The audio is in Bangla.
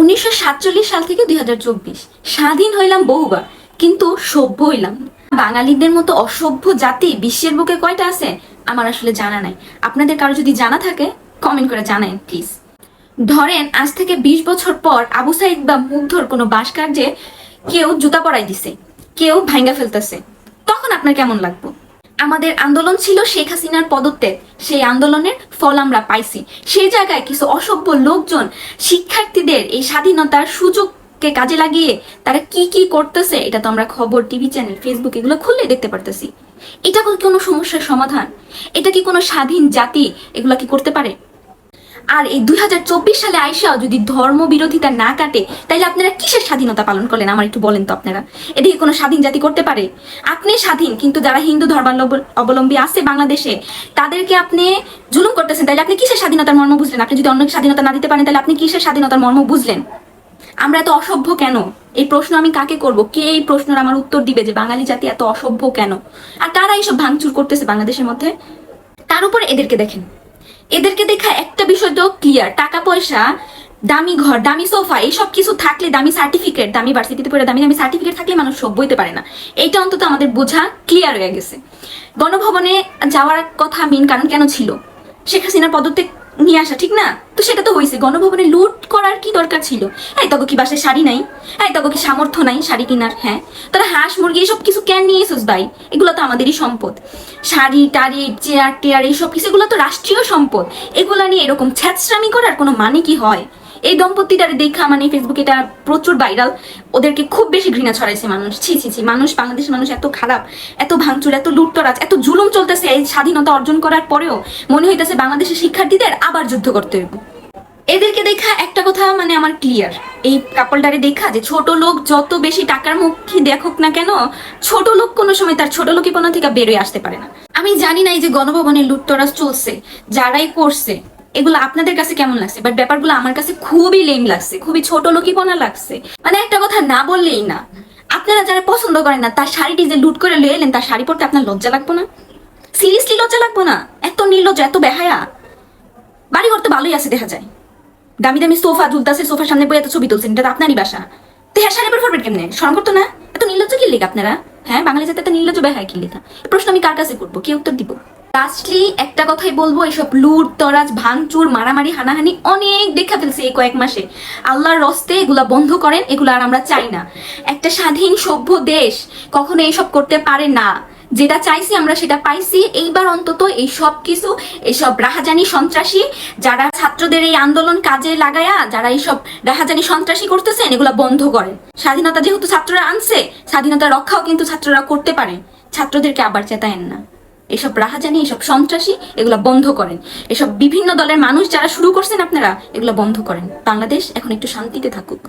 উনিশশো সাতচল্লিশ সাল থেকে দুই স্বাধীন হইলাম বহুবার, কিন্তু সভ্য হইলাম বাঙালিদের মতো অসভ্য জাতি বিশ্বের বুকে কয়টা আছে? আমার আসলে জানা নাই। আপনাদের কারও যদি জানা থাকে কমেন্ট করে জানান প্লিজ ধরেন, আজ থেকে বিশ বছর পর আবু সাইদ বা মুগ্ধর কোনো বাসকার্যে কেউ জুতা পরাই দিছে, কেউ ভাঙ্গা ফেলতেছে। তখন আপনার কেমন লাগবে? আমাদের আন্দোলন ছিল শেখ হাসিনার পদত্যাগ। সেই আন্দোলনের ফল আমরা পাইছি। সেই জায়গায় কিছু অসভ্য লোকজন, শিক্ষার্থীদের এই স্বাধীনতার সুযোগকে কাজে লাগিয়ে তারা কি কি করতেছে, এটা তো আমরা খবর, টিভি চ্যানেল ফেসবুক এগুলো খুললে দেখতে পারতেছি। এটা কোনো সমস্যার সমাধান? এটা কি কোনো স্বাধীন জাতি এগুলা কি করতে পারে? আর এই দুই হাজার চব্বিশ সালে আইসাও যদি ধর্ম বিরোধিতা না কাটে, তাইলে আপনারা কিসের স্বাধীনতা পালন করলেন? আমার একটু বলেন তো আপনারা। এদিকে কোনো স্বাধীন জাতি করতে পারে? আপনি স্বাধীন, কিন্তু যারা হিন্দু ধর্মাবলম্বী আছে বাংলাদেশে, তাদেরকে আপনি জুলুম করতেছেন, তাইলে আপনি কিসের স্বাধীনতার মর্ম বুঝলেন? আপনি যদি অন্য স্বাধীনতা না দিতে পারেন তাহলে আপনি কিসের স্বাধীনতার মর্ম বুঝলেন? আমরা এত অসভ্য কেন? এই প্রশ্ন আমি কাকে করব? কে এই প্রশ্নের আমার উত্তর দিবে যে বাঙালি জাতি এত অসভ্য কেন? আর কারা এইসব ভাঙচুর করতেছে বাংলাদেশের মধ্যে? তার উপরে এদেরকে দেখেন। এদেরকে দেখা একটা বিষয় তো ক্লিয়ার টাকা পয়সা দামি ঘর, দামি সোফা, এইসব কিছু থাকলে দামি সার্টিফিকেট দামি ভার্সিটিতে পড়ে দামি দামি সার্টিফিকেট থাকলে মানুষ সব বইতে পারে না। এইটা অন্তত আমাদের বোঝা ক্লিয়ার হয়ে গেছে। গণভবনে যাওয়ার কথা মেন কারণ কেন ছিল? শেখ হাসিনার পদত্যাগ নিয়ে আসা, ঠিক না? তো সেটা তো হয়েছে। গণভবনে লুট করার কি দরকার ছিল? এই তখন কি বাসায় শাড়ি নাই? এই তখন কি সামর্থ্য নাই শাড়ি কেনার? হ্যাঁ? তারা হাঁস, মুরগি, এসব কিছু কেন নিয়ে এসোস ভাই? এগুলো তো আমাদেরই সম্পদ। শাড়ি, টাড়ি চেয়ার টেয়ার এইসব কিছু, এগুলো তো রাষ্ট্রীয় সম্পদ। এগুলো নিয়ে এরকম ছ্যাঁচড়ামি করার কোনো মানে কি হয়? এই দম্পতিটারে দেখা মানে ফেসবুকে এটা প্রচুর ভাইরাল ওদেরকে খুব বেশি ঘৃণা ছড়াইছে মানুষ। ছি ছি ছি, মানুষ, বাংলাদেশের মানুষ এত খারাপ, এত ভাঙচুর, এত লুটতরাজ, এত জুলুম চলতেছে এই স্বাধীনতা অর্জন করার পরেও। মনে হইতেছে বাংলাদেশের শিক্ষার্থীদের আবার যুদ্ধ করতে হইব। এদেরকে দেখা একটা কথা মানে আমার ক্লিয়ার এই কাপড়টারে দেখা যে ছোট লোক যত বেশি টাকার মুখী দেখুক না কেন, ছোট লোক কোনো সময় তার ছোট কোনো থেকে বেরোয় আসতে পারে না। আমি জানি না এই যে গণভবনে লুটতরাজ চলছে, যারাই করছে এগুলো আপনাদের কাছে কেমন লাগছে? বাট ব্যাপারগুলো আমার কাছে খুবই লেম লাগছে, খুবই ছোট লোকিপনা লাগছে। মানে একটা কথা না বললেই না। আপনারা যারা পছন্দ করেন না, তার শাড়িটি যে লুট করে লয়ে তার শাড়ি পরতে আপনার লজ্জা লাগবো না? সিরিয়াসলি লজ্জা লাগবো না? এত নির্লজ্জ, এত বেহায়া। বাড়ি ঘর তো ভালোই আছে দেখা যায়। দামি দামি সোফা ঝুলতাছে, সোফার সামনে বই এত ছবি তুলছেন, এটা তো আপনারই বাসা। তো হ্যাঁ শাড়ি পরে ফরবেন কেমনে? শরম করতো না? এত নির্লজ্জ কি আপনারা? হ্যাঁ বাঙালি জাতি এত নির্লজ্জ, বেহায় কি লিখা প্রশ্ন আমি কার কাছে করব? কি উত্তর দিব? লাস্টলি একটা কথাই বলব, এসব লুট, তরাজ, ভাঙচুর, মারামারি, হানাহানি অনেক দেখা ফেলছে এই কয়েক মাসে। আল্লাহর রস্তে এগুলা বন্ধ করেন, এগুলো আর আমরা চাই না। একটা স্বাধীন, সভ্য দেশ কখনো এইসব করতে পারে না। যেটা চাইছি আমরা সেটা পাইছি। এইবার অন্তত এই সব কিছু এইসব রাহাজানি সন্ত্রাসী, যারা ছাত্রদের এই আন্দোলন কাজে লাগায়া, যারা এইসব রাহাজানি সন্ত্রাসী করতেছেন, এগুলা বন্ধ করেন। স্বাধীনতা যেহেতু ছাত্ররা আনছে, স্বাধীনতা রক্ষাও কিন্তু ছাত্ররা করতে পারে। ছাত্রদেরকে আবার চেতায়েন না। এসব রাহাজানি, এসব সন্ত্রাসী, এগুলো বন্ধ করেন। এসব বিভিন্ন দলের মানুষ যারা শুরু করছেন আপনারা, এগুলো বন্ধ করেন। বাংলাদেশ এখন একটু শান্তিতে থাকুক।